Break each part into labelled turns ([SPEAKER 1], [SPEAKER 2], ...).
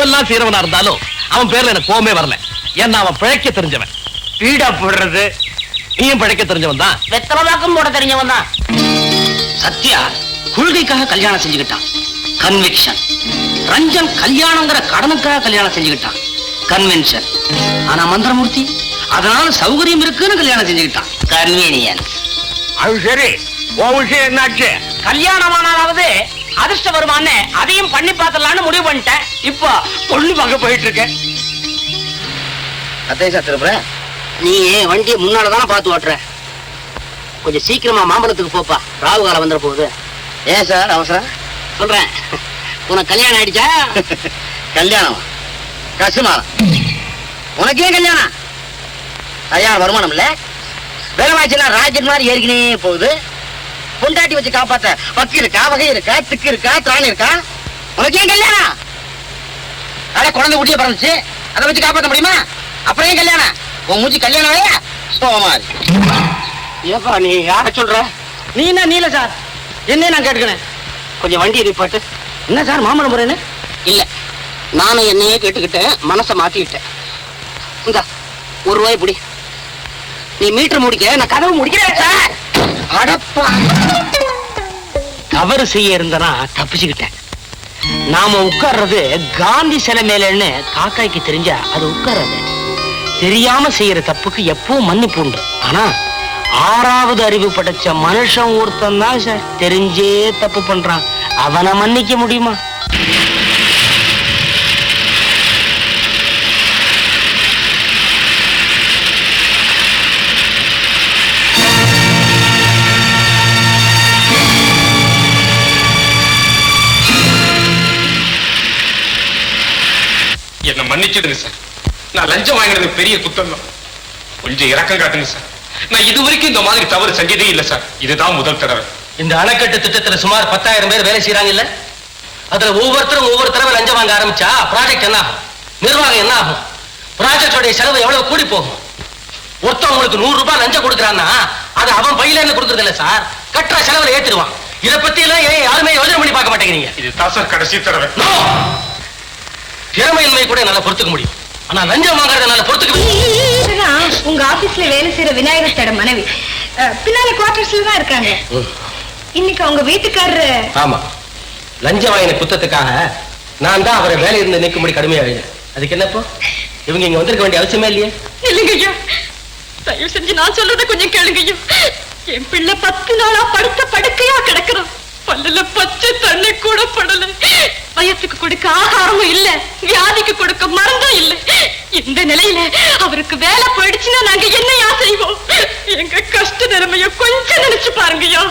[SPEAKER 1] எப்பெல்லாம் சீரவனா இருந்தாலும் அவன் பேர்ல எனக்கு கோவமே வரல. ஏன்னா அவன் பிழைக்க தெரிஞ்சவன்.
[SPEAKER 2] வீடா போடுறது.
[SPEAKER 1] நீயும் பிழைக்க தெரிஞ்சவன் தான்.
[SPEAKER 2] வெத்தலவாக்கம் போட தெரிஞ்சவன் தான்.
[SPEAKER 3] சத்யா கொள்கைக்காக கல்யாணம் செஞ்சுக்கிட்டான். கன்விக்ஷன் ரஞ்சன் கல்யாணங்கிற கடனுக்காக கல்யாணம் செஞ்சுக்கிட்டான். கன்வென்ஷன் ஆனா மந்திரமூர்த்தி அதனால சௌகரியம் இருக்குன்னு கல்யாணம் செஞ்சுக்கிட்டான். கன்வீனியன்ஸ்
[SPEAKER 2] அது சரி. உன் விஷயம் என்னாச்சு? கல்யாணமானாலாவது அதிர்ஷ்டம் வருமானே அதையும் பண்ணி பார்த்தலாம்னு முடிவு பண்ணிட்டேன். இப்போ பொண்ணு பார்க்க போயிட்டு இருக்கேன்
[SPEAKER 3] அத்தை சார் திருப்புற நீ வண்டியை முன்னால தானே பார்த்து ஓட்டுற? கொஞ்சம் சீக்கிரமா மாம்பழத்துக்கு போப்பா. ராகு காலம் வந்துட போகுது. ஏன் சார் அவசரம்? சொல்றேன். உனக்கு கல்யாணம் ஆயிடுச்சா? கல்யாணம். கசுமா. உனக்கு ஏன் கல்யாணம்? கல்யாணம் வருமானம் இல்ல? வேலைவாய்ச்சல ராஜன் மாதிரி ஏற்கனவே போகுது. பொண்டாட்டி வச்சு காப்பாத்த. வக்கு இருக்கா வகை இருக்கா திக்கு இருக்கா திராணி இருக்கா? உனக்கு ஏன் கல்யாணம்? அட குழந்தை குட்டிய பிறந்துச்சு. அதை வச்சு காப்பாத்த முடியுமா? அப்புறம் ஏன் கல்யாணம்? உன் மூஞ்சி கல்யாணம் ஆயா சோமா ஏப்பா நீ யார சொல்ற? நீ என்ன நீல சார் என்ன நான் கேட்டுக்கிறேன். கொஞ்சம் வண்டி நிப்பாட்டு என்ன சார் மாமல்லம் போறேன்னு? இல்ல. நானும் என்னையே கேட்டுக்கிட்டேன் மனசை மாத்திக்கிட்டேன். இந்தா ஒரு ரூபாய் புடி. நீ மீட்டர் முடிக்க நான் கதவு முடிக்கிறேன் சார் தவறு செய்ய இருந்தனா தப்பிச்சுக்கிட்டேன். நாம உட்கார்றது காந்தி சிலை மேலன்னு காக்காய்க்கு தெரிஞ்சா அது உட்கார்றது. தெரியாம செய்யற தப்புக்கு எப்பவும் மன்னிப்பு உண்டு. ஆனா ஆறாவது அறிவு படைச்ச மனுஷன் ஒருத்தன் தான் சார். தெரிஞ்சே தப்பு பண்றான். அவனை மன்னிக்க முடியுமா?
[SPEAKER 4] என்ன மன்னிச்சிடுங்க சார் நான் லஞ்சம் வாங்கினது பெரிய குத்தம் தான் கொஞ்சம் இறக்கம் காட்டுங்க சார் நான் இது வரைக்கும் இந்த மாதிரி தவறு செஞ்சதே இல்லை சார் இதுதான் முதல் தடவை.
[SPEAKER 1] இந்த அணைக்கட்டு திட்டத்துல சுமார் பத்தாயிரம் பேர் வேலை செய்யறாங்க இல்ல? அதுல ஒவ்வொருத்தரும் ஒவ்வொரு தடவை லஞ்சம் வாங்க ஆரம்பிச்சா ப்ராஜெக்ட் என்ன ஆகும்? நிர்வாகம் என்ன ஆகும்? ப்ராஜெக்டோட செலவு எவ்வளவு கூடி போகும்? ஒருத்தன் உங்களுக்கு நூறு ரூபாய் லஞ்சம் கொடுக்குறான்னா அது அவன் பையில இருந்து கொடுக்கறது இல்ல சார் கட்டுற செலவுல ஏத்திடுவான். இத பத்தி எல்லாம் ஏன் யாருமே யோசனை பண்ணி பார்க்க மாட்டேங்கிறீங்க?
[SPEAKER 4] இதுதான் சார் கடைசி தடவை!
[SPEAKER 1] திறமையின்மை கூட என்னால பொறுத்துக்க முடியும். ஆனா லஞ்சம் வாங்குறத என்னால பொறுத்துக்க
[SPEAKER 5] உங்க ஆபீஸ்ல வேலை செய்யற விநாயகத்தோட மனைவி. அஹ், பின்னால குவார்டர்ஸ்ல தான் இருக்காங்க. இன்னைக்கு அவங்க வீட்டுக்காரரு.
[SPEAKER 1] ஆமா. லஞ்சம் வாங்கின குத்தத்துக்காக நான் தான் அவரை வேலையில இருந்து நீக்கும்படி கடுமையா எழுதினேன் அதுக்கு என்னப்போ இவங்க இங்க வந்திருக்க வேண்டிய அவசியமே இல்லையே.
[SPEAKER 5] இல்லைங்க ஐயா தயவு செஞ்சு நான் சொல்றத கொஞ்சம் கேளுங்க ஐயா என் பிள்ளை பத்து நாளா படுத்த படுக்கையா கிடக்குறான். பல்லுல பச்சை தண்ணி கூட படல. வயசுக்கு கொடுக்க ஆகாரமும் இல்ல வியாதிக்கு கொடுக்க மருந்தும் இல்ல. இந்த நிலையில அவருக்கு வேலை போயிடுச்சுன்னா நாங்க என்னையா செய்வோம்? எங்க கஷ்ட நிலைமைய கொஞ்சம் நினைச்சு பாருங்கய்யா.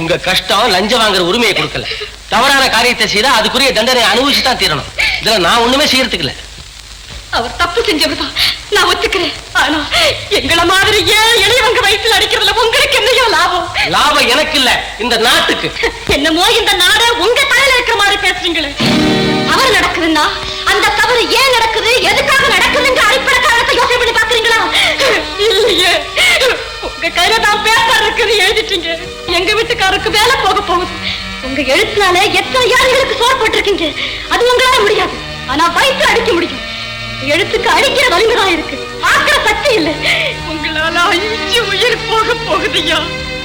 [SPEAKER 1] உங்க கஷ்டம் லஞ்சம் வாங்குற உரிமையை கொடுக்கல. தவறான காரியத்தை செய்தா அதுக்குரிய தண்டனை அனுபவிச்சு தான் தீரணும். இதுல நான் ஒண்ணுமே செய்யறதுக்கு இல்ல.
[SPEAKER 5] அவர் தப்பு செஞ்சவர்தான் நான் ஒத்துக்கிறேன். ஆனா எங்கள மாதிரி ஏன் எளியவங்க வயிற்றுல அடிக்கிறதுல உங்களுக்கு என்னையா லாபம்?
[SPEAKER 1] லாபம் எனக்கு இல்ல இந்த நாட்டுக்கு.
[SPEAKER 5] என்னமோ இந்த நாடு உங்க தலையில இருக்கிற மாதிரி பேசுறீங்களே. தவறு நடக்குதுன்னா அந்த தவறு ஏன் நடக்குது? எதுக்காக நடக்குதுன்ற அடிப்படை காரணத்தை யோசனை பண்ணி பாக்குறீங்களா இல்லையே. உங்க கையில தான் பேப்பர் இருக்குது எழுதிட்டீங்க. எங்க வீட்டுக்காரருக்கு வேலை போக போகுது. உங்க எழுத்துனால எத்தனை யாருகளுக்கு சோறு போட்டிருக்கீங்க? அது உங்களால முடியாது. ஆனா வயிற்று அடிக்க முடியும். எழுத்துக்கு அடிக்கிற வலிமைதான் இருக்கு. பார்க்கிற சக்தி இல்ல. உங்களால அஞ்சு உயிர் போக போகுதுயா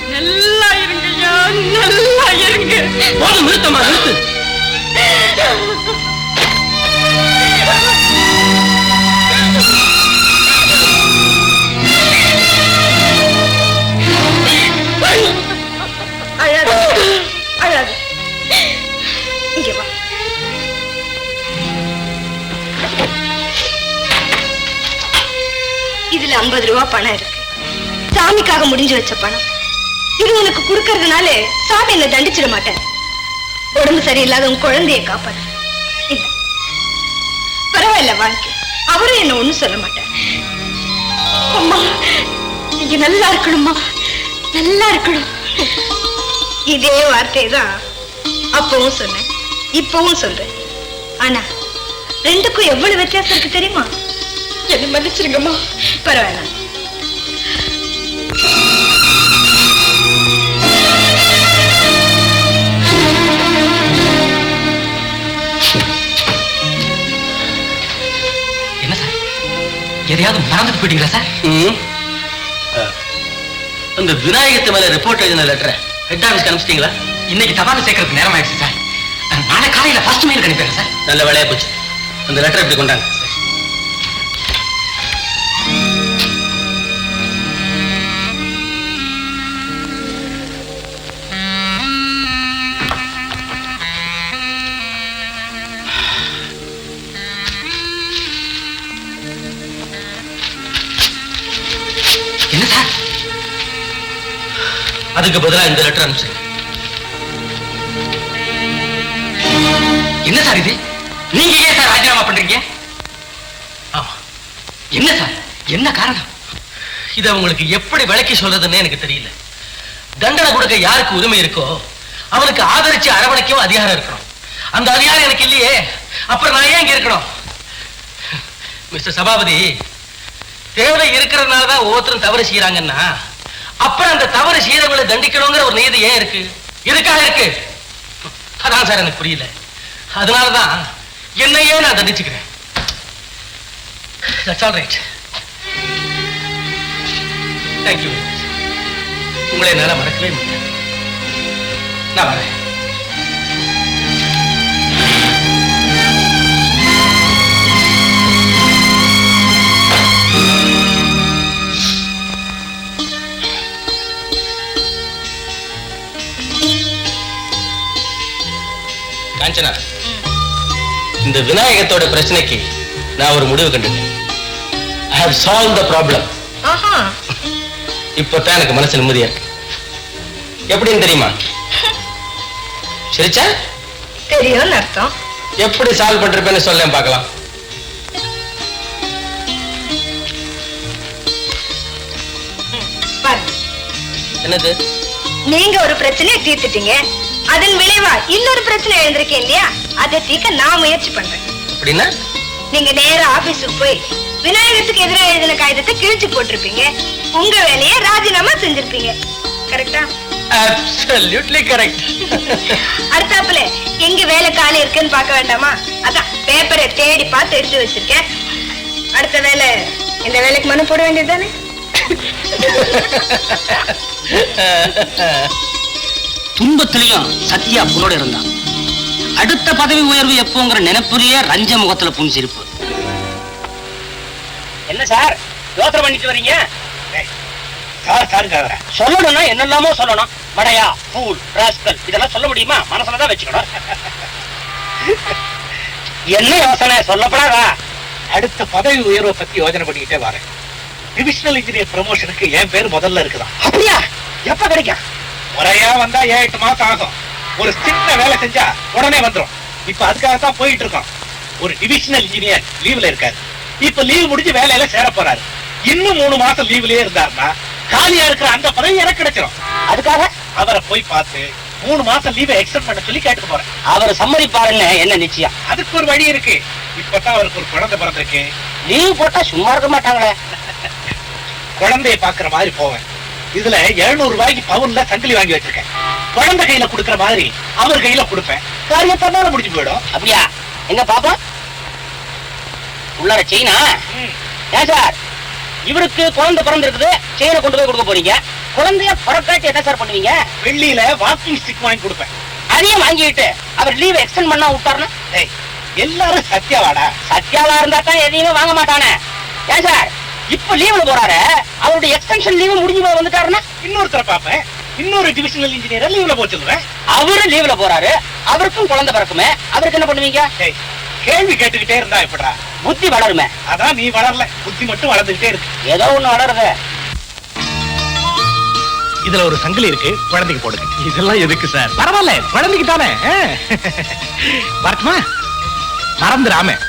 [SPEAKER 5] நல்லா இருங்கய்யா நல்லா இருங்க.
[SPEAKER 1] போதும் நிறுத்தமா நிறுத்து.
[SPEAKER 5] பணம் இருக்கு. சாமிக்காக முடிஞ்சு வச்ச பணம். இது உனக்கு கொடுக்கறதுனால சாமி என்ன தண்டிச்சிட மாட்டேன். உடம்பு சரியில்லாத உன் குழந்தைய இல்ல. பரவாயில்ல வாழ்க்கை. அவரும் என்ன ஒண்ணும் சொல்ல மாட்டார். அம்மா நீங்க நல்லா இருக்கணும்மா. நல்லா இருக்கணும். இதே வார்த்தை தான் அப்பவும் சொன்னேன். இப்பவும் சொல்றேன். ஆனா ரெண்டுக்கும் எவ்வளவு வித்தியாசம் இருக்கு தெரியுமா? என்ன மன்னிச்சிருங்கம்மா. பரவாயில்ல.
[SPEAKER 6] எதையாவது மறந்துட்டு போயிட்டீங்களா சார்?
[SPEAKER 1] அந்த விநாயகத்து மேல ரிப்போர்ட் எழுதின லெட்டரை ஹெட் ஆஃபீஸ்க்கு அனுப்பிச்சிட்டீங்களா
[SPEAKER 6] இன்னைக்கு தபால் சேர்க்கறதுக்கு நேரம் ஆயிடுச்சு சார். நாளை காலையில ஃபர்ஸ்ட் மெயில் அனுப்பிடுறேன் சார்.
[SPEAKER 1] நல்ல வேலையா போச்சு. அந்த லெட்டர் எப்படி கொண்டாங்க. அதுக்கு பதிலா இந்த லெட்டர் அனுப்பிச்சு
[SPEAKER 6] என்ன சார் இது? நீங்க ஏன் சார் ராஜினாமா பண்றீங்க?
[SPEAKER 1] ஆமா.
[SPEAKER 6] என்ன சார்? என்ன காரணம்?
[SPEAKER 1] இதை உங்களுக்கு எப்படி விளக்கி சொல்றதுன்னு எனக்கு தெரியல. தண்டனை கொடுக்க யாருக்கு உரிமை இருக்கோ அவனுக்கு ஆதரிச்சு அரவணைக்கவும் அதிகாரம் இருக்கணும். அந்த அதிகாரம் எனக்கு இல்லையே. அப்புறம் நான் ஏன் இங்க இருக்கணும்? மிஸ்டர் சபாபதி தேவை இருக்கிறதுனால தான் ஒவ்வொருத்தரும் தவறு செய்யறாங்கன்னா அப்புறம் அந்த தவறு செய்தவங்களை தண்டிக்கணுங்கிற ஒரு நீதி ஏன் இருக்கு? எதுக்காக இருக்கு? அதான் சார் எனக்கு புரியல. அதனாலதான் என்னையே நான் தண்டிச்சுக்கிறேன். That's all right. Thank you. உங்களை என்னால மறக்கவே முடியாது நான் வரேன். காஞ்சனா. இந்த விநாயகத்தோட பிரச்சனைக்கு நான் ஒரு முடிவு கண்டுட்டேன். I have solve the problem
[SPEAKER 7] ஆஹா.
[SPEAKER 1] இப்பதான் எனக்கு மனசு நிம்மதியா இருக்கு. எப்படின்னு தெரியுமா? சரிச்சா?
[SPEAKER 7] தெரியும்னு அர்த்தம்.
[SPEAKER 1] எப்படி சால்வ் பண்றப்பேன்னு சொல்லேன் பார்க்கலாம். என்னது?
[SPEAKER 7] நீங்க ஒரு பிரச்சனையை தீர்த்துட்டீங்க. அதன் விளைவா இன்னொரு பிரச்சனை எழுந்திருக்கேன் இல்லையா? அதை தீர்க்க நான் முயற்சி பண்றேன்.
[SPEAKER 1] அப்படின்னா?
[SPEAKER 7] நீங்க நேரா ஆபீஸுக்கு போய் விநாயகத்துக்கு எதிராக எழுதின காகிதத்தை கிழிச்சு போட்டிருப்பீங்க. உங்க வேலையை ராஜினாமா செஞ்சிருப்பீங்க. கரெக்டா
[SPEAKER 1] அப்சல்யூட்லி கரெக்ட்
[SPEAKER 7] அடுத்தாப்புல எங்க வேலை காலி இருக்குன்னு பார்க்க வேண்டாமா? அதான் பேப்பரை தேடி பார்த்து எடுத்து வச்சிருக்கேன். அடுத்த வேலை இந்த வேலைக்கு மனு போட வேண்டியதுதானே
[SPEAKER 8] துன்பத்திலையும் சத்யா புரோட இருந்தான். அடுத்த பதவி உயர்வு எப்போங்கிற நினைப்புலயே ரஞ்ச முகத்துல புன்சிரிப்பு என்ன சார்? யோசனை பண்ணிட்டு வரீங்க? சொல்லணும்னா என்னெல்லாமோ சொல்லணும். மடையா பூல் ராஸ்கல் இதெல்லாம் சொல்ல முடியுமா? மனசுல தான் வச்சுக்கணும். என்ன யோசனை? சொல்லப்படாதா?
[SPEAKER 6] அடுத்த பதவி உயர்வை பத்தி யோசனை பண்ணிக்கிட்டே வரேன். டிவிஷனல் இன்ஜினியர் ப்ரமோஷனுக்கு என் பேர் முதல்ல இருக்குதான்.
[SPEAKER 8] அப்படியா? எப்ப கிடைக்கும்?
[SPEAKER 6] முறையா வந்தா ஏழு எட்டு மாசம் ஆகும்? ஒரு சின்ன வேலை செஞ்சா உடனே வந்துரும். இப்ப அதுக்காக தான் போயிட்டு இருக்கோம். ஒரு டிவிஷனல் இன்ஜினியர் லீவ்ல இருக்காரு. இப்ப லீவ் முடிஞ்சு வேலையில சேர போறாரு. இன்னும் மூணு மாசம் லீவ்லயே இருந்தாருன்னா காலியா இருக்கிற அந்த பதவி எனக்கு கிடைச்சிரும்.
[SPEAKER 8] அதுக்காக
[SPEAKER 6] அவரை போய் பார்த்து மூணு மாசம் லீவை எக்ஸ்டெண்ட் பண்ண சொல்லி கேட்டுக்க போறேன்.
[SPEAKER 8] அவர் சம்மதிப்பாருன்னு என்ன நிச்சயம்?
[SPEAKER 6] அதுக்கு ஒரு வழி இருக்கு. இப்பதான் அவருக்கு ஒரு குழந்தை பிறந்திருக்கு.
[SPEAKER 8] லீவ் போட்டா சும்மா இருக்க மாட்டாங்களே.
[SPEAKER 6] குழந்தைய பாக்குற மாதிரி போவேன். இதுல 700 ரூபாய்க்கு பவுன்ல சங்கிலி வாங்கி வச்சிருக்கேன். குழந்தை கையில கொடுக்கிற மாதிரி அவர் கையில கொடுப்பேன். காரியத்தால முடிஞ்சு போயிடும்.
[SPEAKER 8] அப்படியா? எங்க பாப்பா? உள்ளார செயினா? ஏன் சார்? இவருக்கு குழந்தை பிறந்திருக்குது. செயினை கொண்டு போய் கொடுக்க போறீங்க. குழந்தைய பிறக்காட்டி என்ன சார் பண்ணுவீங்க?
[SPEAKER 6] வெள்ளியில வாக்கிங் ஸ்டிக் வாங்கி கொடுப்பேன்.
[SPEAKER 8] அதையும் வாங்கிட்டு அவர் லீவ் எக்ஸ்டெண்ட் பண்ணா விட்டாருன்னா?
[SPEAKER 6] டேய், எல்லாரும் சத்யாவாடா?
[SPEAKER 8] சத்யாவா இருந்தா தான் எதையுமே வாங்க மாட்டானே. ஏன் சார்? இப்ப லீவ்ல போறாரு. அவருடைய எக்ஸ்டென்ஷன் லீவு முடிஞ்சு வந்துட்டாருன்னா
[SPEAKER 6] இன்னொருத்தரை பார்ப்பேன். இன்னொரு டிவிஷனல் இன்ஜினியர் லீவ்ல போச்சுருவேன்
[SPEAKER 8] அவரு லீவ்ல போறாரு. அவருக்கும் குழந்தை பிறக்குமே. அவருக்கு என்ன பண்ணுவீங்க?
[SPEAKER 6] கேள்வி கேட்டுக்கிட்டே இருந்தா எப்படா
[SPEAKER 8] புத்தி வளருமே.
[SPEAKER 6] அதான் நீ வளரல. புத்தி மட்டும் வளர்ந்துகிட்டே இருக்கு.
[SPEAKER 8] ஏதோ ஒண்ணு வளருது.
[SPEAKER 6] இதுல ஒரு சங்கிலி இருக்கு. குழந்தைக்கு போடுங்க. இதெல்லாம் எதுக்கு சார்? பரவாயில்ல. குழந்தைக்கு தானே? வரட்டுமா மறந்துடாம.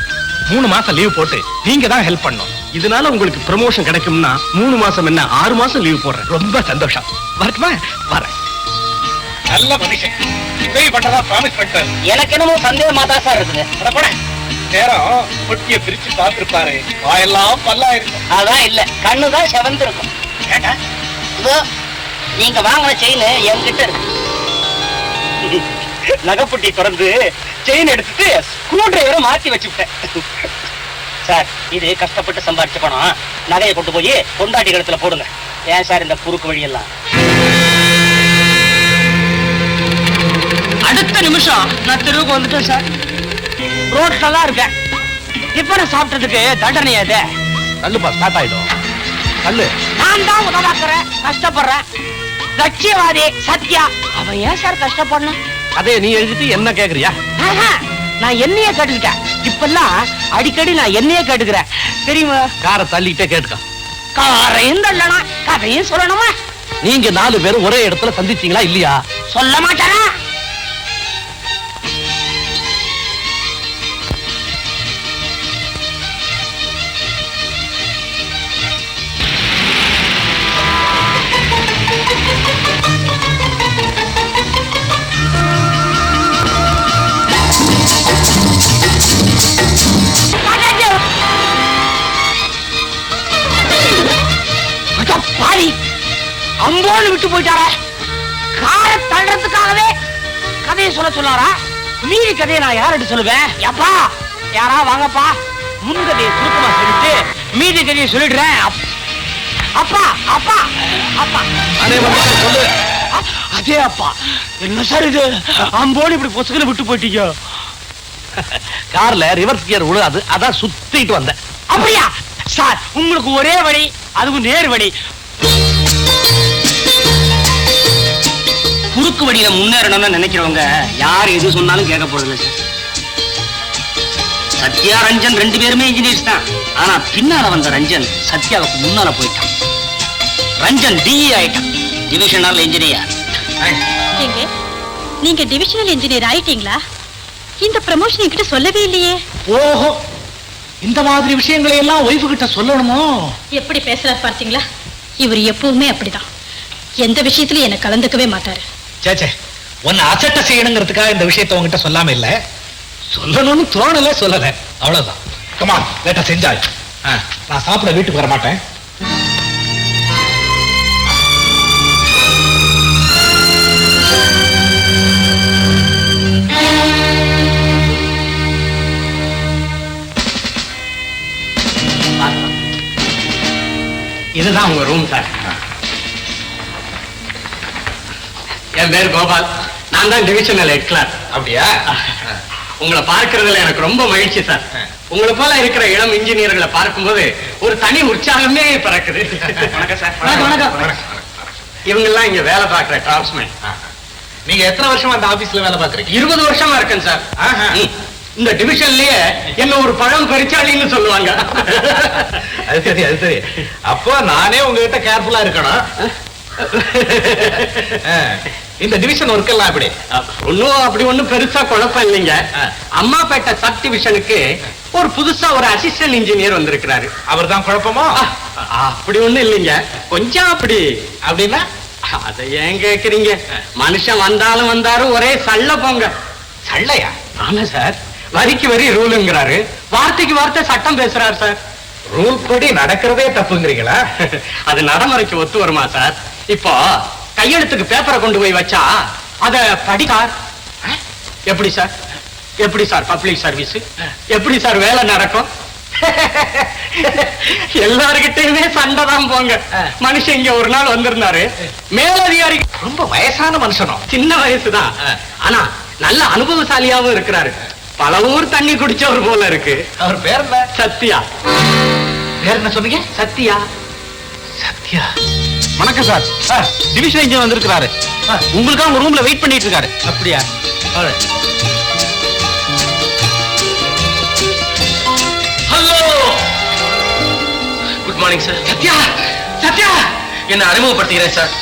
[SPEAKER 6] மூணு மாசம் லீவ் போட்டு நீங்க தான் ஹெல்ப் பண்ணும் இதனால உங்களுக்கு ப்ரமோஷன் கிடைக்கும்னா மூணு மாசம் என்ன ஆறு மாசம் லீவ் போடுறேன். ரொம்ப சந்தோஷம். வரட்டுமா? வரேன். நல்ல மனுஷன். உதவி பண்றதா ப்ராமிஸ் பண்ணிட்டாரு.
[SPEAKER 8] எனக்கு என்னமோ சந்தேகமா தான் சார் இருக்குது.
[SPEAKER 6] நேரம் பொட்டிய பிரிச்சு பார்த்திருப்பாரு. வாயெல்லாம் பல்லா இருக்கு
[SPEAKER 8] அதான் இல்ல கண்ணுதான் செவந்து இருக்கும்
[SPEAKER 6] ஏண்டா?
[SPEAKER 8] இதோ நீங்க வாங்கின செயின் என்கிட்ட இருக்கு. நகைப்பட்டி திறந்து செயின் எடுத்துட்டு ஸ்க்ரூ டிரைவரை மாத்தி வச்சுட்டேன்
[SPEAKER 9] சார் இது கஷ்டப்பட்டு சம்பாதிச்ச பணம். நகையை கொண்டு போய் பொண்டாட்டி கழுத்துல போடுங்க. ஏன் சார் இந்த குறுக்கு வழியெல்லாம்? அடுத்த நிமிஷம் நான் தெருவுக்கு வந்துட்டேன் சார். ரோட்ல தான் இருக்கேன். இப்ப நான் சாப்பிட்டதுக்கு தண்டனை அது
[SPEAKER 10] தள்ளுப்பா ஸ்டார்ட் ஆயிடும். தள்ளு
[SPEAKER 9] நான் தான் உதவாக்குறேன் கஷ்டப்படுறேன். லட்சியவாதி சத்யா அவன் ஏன் சார் கஷ்டப்படணும்?
[SPEAKER 10] அதே நீ எழுதிட்டு என்ன கேக்குறியா?
[SPEAKER 9] ஆஹா, நான் என்னையே கேட்டுக்கிட்டேன். இப்பெல்லாம் அடிக்கடி நான் என்னையே கேட்டுக்கிறேன். தெரியுமா?
[SPEAKER 10] காரை தள்ளிட்டே கேட்டுக்க.
[SPEAKER 9] காரையும் தள்ளணும் கதையும் சொல்லணுமா?
[SPEAKER 10] நீங்க நாலு பேரும் ஒரே இடத்துல சந்திச்சீங்களா இல்லையா?
[SPEAKER 9] சொல்ல மாட்டானா அம்போன்னு விட்டு போயிட்டாரா. காரை தள்ளுறதுக்காகவே கதையை சொல்ல சொன்னாரா? மீதி கதையை நான் யார்கிட்ட சொல்லுவேன்? எப்பா யாரா வாங்கப்பா. முன் கதையை சுருக்கமா சொல்லிட்டு மீதி கதையை சொல்லிடுறேன். அப்- அப்பா அப்பா அப்பா.
[SPEAKER 10] சொல்லு
[SPEAKER 9] அதே அப்பா. என்ன சார் இது? அம்போன்னு இப்படி பொசுக்குன்னு விட்டு போயிட்டீங்க.
[SPEAKER 10] கார்ல ரிவர்ஸ் கியர் விழுது அதான் சுத்திட்டு வந்தேன்.
[SPEAKER 9] அப்படியா? சார் உங்களுக்கு ஒரே வழி அதுவும் நேர் வழி. குறுக்கு வழியில முன்னேறணும்னு நினைக்கிறவங்க யார் எது சொன்னாலும் கேட்க போறதில்லை. சார் சத்யா ரஞ்சன் ரெண்டு பேருமே இன்ஜினியர்ஸ் தான். ஆனா பின்னால வந்த ரஞ்சன் சத்யாவுக்கு முன்னால போயிட்டான். ரஞ்சன் டிஇ ஆயிட்டான். டிவிஷனல் இன்ஜினியர்
[SPEAKER 5] நீங்க டிவிஷனல் இன்ஜினியர் ஆயிட்டீங்களா? இந்த ப்ரமோஷன் என்கிட்ட சொல்லவே இல்லையே.
[SPEAKER 10] ஓஹோ இந்த மாதிரி விஷயங்களை எல்லாம் ஒய்ஃபு கிட்ட சொல்லணுமோ?
[SPEAKER 5] எப்படி பேசுறாரு பார்த்தீங்களா? இவர் எப்பவுமே அப்படிதான். எந்த விஷயத்திலும் என்னை கலந்துக்கவே மாட்டாரு.
[SPEAKER 10] சேச்சே உன்னை அசட்ட செய்யணுங்கிறதுக்காக இந்த விஷயத்தை உங்ககிட்ட சொல்லாம இல்ல. சொல்லணும்னு தோணல சொல்லல. அவ்வளவுதான். கமான் லேட்டா செஞ்சாய். நான் சாப்பிட வீட்டுக்கு வர மாட்டேன்.
[SPEAKER 9] இதுதான் உங்க ரூம் சார் என் பேர் கோபால். நான் தான் டிவிஷனல் ஹெட் கிளாஸ்
[SPEAKER 10] அப்படியா?
[SPEAKER 9] உங்களை பார்க்கறதுல எனக்கு ரொம்ப மகிழ்ச்சி சார். உங்களை போல இருக்கிற இளம் இன்ஜினியர்களை பார்க்கும்போது ஒரு தனி உற்சாகமே பிறக்குது.
[SPEAKER 10] வணக்கம் சார்.
[SPEAKER 9] வணக்கம். வணக்கம். இவங்க எல்லாம் இங்க வேலை பார்க்கிற டிராப்ஸ்மேன்
[SPEAKER 10] நீங்க எத்தனை வருஷமா அந்த ஆபீஸ்ல வேலை பாக்குறீங்க
[SPEAKER 9] இருபது வருஷமா இருக்கேன் சார். இந்த டிவிஷன்லயே என்ன ஒரு பழம் பறிச்சாளின்னு சொல்லுவாங்க.
[SPEAKER 10] அது சரி அது சரி. அப்போ நானே உங்ககிட்ட கேர்ஃபுல்லா இருக்கணும். இந்த டிவிஷன் ஒர்க் எல்லாம் எப்படி?
[SPEAKER 9] ஒன்னும் அப்படி ஒண்ணும் பெருசா குழப்பம் இல்லைங்க. அம்மாப்பேட்டை சப் டிவிஷனுக்கு ஒரு புதுசா ஒரு அசிஸ்டன்ட் இன்ஜினியர் வந்திருக்கிறாரு.
[SPEAKER 10] அவர் தான் குழப்பமோ
[SPEAKER 9] அப்படி ஒண்ணும் இல்லைங்க. கொஞ்சம் அப்படி.
[SPEAKER 10] அப்படின்னா?
[SPEAKER 9] அதை ஏன் கேக்குறீங்க? மனுஷன் வந்தாலும் வந்தாரு ஒரே சல்ல போங்க.
[SPEAKER 10] சள்ளையா
[SPEAKER 9] ஆமா சார். வரிக்கு வரி ரூலுங்கிறாரு. வார்த்தைக்கு வார்த்தை சட்டம் பேசுறாரு சார்.
[SPEAKER 10] ரூல் படி நடக்கிறதே தப்புங்கிறீங்களா?
[SPEAKER 9] அது நடைமுறைக்கு ஒத்து வருமா சார்? இப்போ கையெழுத்துக்கு பேப்பரை கொண்டு போய் வச்சா அத படிக்கார் எப்படி சார்? எப்படி சார் பப்ளிக் சர்வீஸ் எப்படி சார் வேலை நடக்கும்? எல்லார்கிட்டயுமே சண்டை தான் போங்க. மனுஷன் இங்க ஒரு நாள் வந்திருந்தாரு. மேலதிகாரி
[SPEAKER 10] ரொம்ப வயசான மனுஷனும்.
[SPEAKER 9] சின்ன வயசுதான். ஆனா நல்ல அனுபவசாலியாவும் இருக்கிறாரு. பல ஊர் தண்ணி குடிச்சவர் போல இருக்கு.
[SPEAKER 10] அவர் பேர்
[SPEAKER 9] சத்யா.
[SPEAKER 10] பேர் என்ன சொன்னீங்க?
[SPEAKER 9] சத்யா.
[SPEAKER 10] சத்யா. வணக்கம் சார். சார் டிவிஷன் இன்ஜின் வந்திருக்கிறாரு. உங்களுக்காக உங்க ரூம்ல வெயிட் பண்ணிட்டு இருக்காரு. அப்படியா?
[SPEAKER 1] Hello good morning sir
[SPEAKER 10] Sathya Sathya.
[SPEAKER 1] என்ன அறிமுகப்படுத்துகிறேன் சார்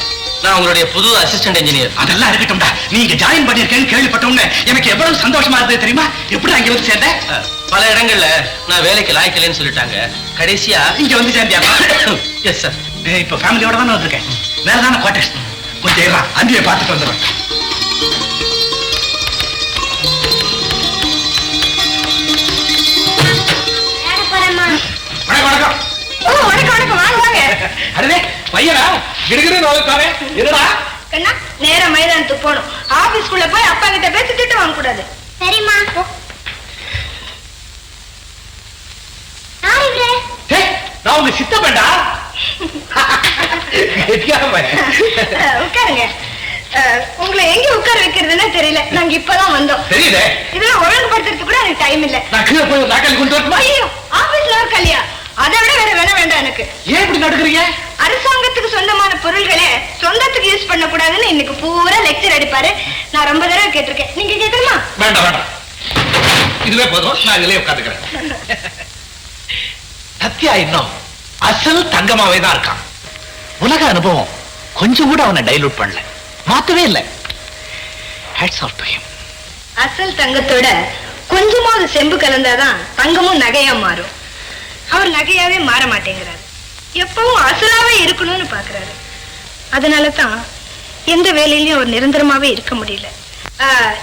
[SPEAKER 1] நான் உங்களுடைய புது அசிஸ்டன்ட் இன்ஜினியர்
[SPEAKER 10] அதெல்லாம் இருக்கட்டும்டா. நீங்க ஜாயின் பண்ணிருக்கேன்னு கேள்விப்பட்டோம்னு எனக்கு எவ்வளவு சந்தோஷமா இருந்தது தெரியுமா? எப்படி அங்க வந்து சேர்ந்த
[SPEAKER 1] பல இடங்கள்ல நான் வேலைக்கு லாய்க்கலைன்னு சொல்லிட்டாங்க. கடைசியா
[SPEAKER 10] இங்க வந்து சேர்ந்தியா
[SPEAKER 1] எஸ் சார்
[SPEAKER 10] இப்ப ஃபேமிலியோட தானே வந்திருக்கேன். வேற தானே குவார்டர்ஸ் கொஞ்சம் இருடா அந்தியை பார்த்துட்டு வந்துடுறேன். வணக்கம் வணக்கம்.
[SPEAKER 7] ஓ வணக்கம் வணக்கம். வாங்க வாங்க.
[SPEAKER 10] அடே பையனா? கிடுகிடு நோக்காவே இருடா
[SPEAKER 7] கண்ணா நேரா மைதானத்துக்கு போகணும். ஆபீஸ்க்குள்ள போய் அப்பா கிட்ட பேசி திட்டு வாங்க கூடாது. சரிம்மா.
[SPEAKER 10] நான் உங்க சித்தப்பேண்டா
[SPEAKER 7] உட்காருங்க. உங்களை எங்க உட்கார வைக்கிறதுன்னு தெரியல. நாங்க இப்பதான் வந்தோம்.
[SPEAKER 10] தெரியுதே?
[SPEAKER 7] இதெல்லாம் ஒழுங்குபடுத்துறதுக்கு கூட எனக்கு டைம் இல்ல. ஆபீஸ்ல ஒரு கல்யா அதை விட வேற வேலை வேண்டாம் எனக்கு.
[SPEAKER 10] ஏன் இப்படி நடக்கிறீங்க?
[SPEAKER 7] அரசாங்கத்துக்கு சொந்தமான பொருள்களை சொந்தத்துக்கு யூஸ் பண்ண கூடாதுன்னு இன்னைக்கு பூரா லெக்சர் அடிப்பாரு. நான் ரொம்ப தடவை கேட்டிருக்கேன். நீங்க கேட்கணுமா?
[SPEAKER 10] வேண்டாம் வேண்டாம். இதுவே போதும். நான் இதுலயே உட்காந்துக்கிறேன். சத்யா இன்னும் அசல் தங்கமாவே தான் இருக்கான். உலக அனுபவம் கொஞ்சம் கூட அவனை டைலூட் பண்ணல. மாத்தவே இல்லை. ஹேட்ஸ் ஆஃப் டு ஹிம்
[SPEAKER 7] அசல் தங்கத்தோட கொஞ்சமாவது செம்பு கலந்தாதான் தங்கமும் நகையா மாறும். அவர் நகையாவே மாற மாட்டேங்கிறாரு. எப்பவும் அசலாவே இருக்கணும்னு பாக்குறாரு. அதனால தான் எந்த வேலையிலயும் அவர் நிரந்தரமாவே இருக்க முடியல.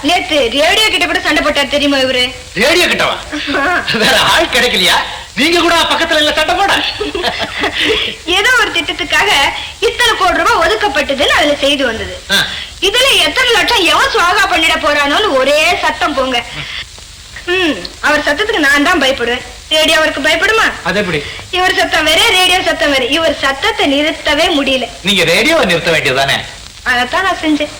[SPEAKER 7] நேத்து ரேடியோ கிட்ட கூட சண்டை போட்டார் தெரியுமா இவரு?
[SPEAKER 10] ரேடியோ கிட்டவா? வேற ஆள் கிடைக்கலையா? நீங்க கூட பக்கத்துல இல்ல சட்டை போட.
[SPEAKER 7] ஏதோ ஒரு திட்டத்துக்காக இத்தனை கோடி ரூபாய் ஒதுக்கப்பட்டதுன்னு அதுல செய்தி வந்தது. இதுல எத்தனை லட்சம் எவன் சுவாகா பண்ணிட போறானோன்னு ஒரே சத்தம் போங்க. ம் அவர் சத்தத்துக்கு நான் தான் பயப்படுவேன். ரேடியோ அவருக்கு பயப்படுமா?
[SPEAKER 10] அது எப்படி?
[SPEAKER 7] இவர் சத்தம் வேற ரேடியோ சத்தம் வேற. இவர் சத்தத்தை நிறுத்தவே முடியல.
[SPEAKER 10] நீங்க ரேடியோவை நிறுத்த வேண்டியதுதானே?
[SPEAKER 7] அதைத்தான் நான் செஞ்சேன்.